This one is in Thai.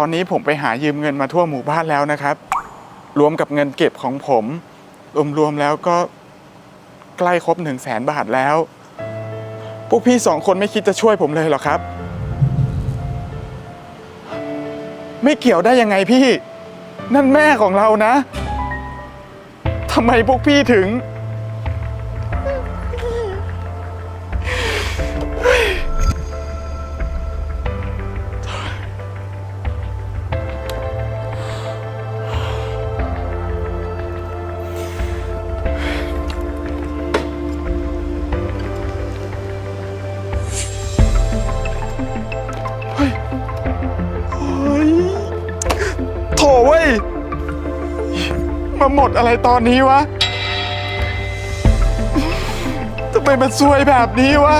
ตอนนี้ผมไปหายืมเงินมาทั่วหมู่บ้านแล้วนะครับ รวมกับเงินเก็บของผม รวมๆแล้วก็ใกล้ครบหนึ่งแสนบาทแล้ว พวกพี่สองคนไม่คิดจะช่วยผมเลยเหรอครับ ไม่เกี่ยวได้ยังไงพี่ นั่นแม่ของเรานะทำไมพวกพี่ถึง มาหมดอะไรตอนนี้วะทำไมมันซวยแบบนี้วะ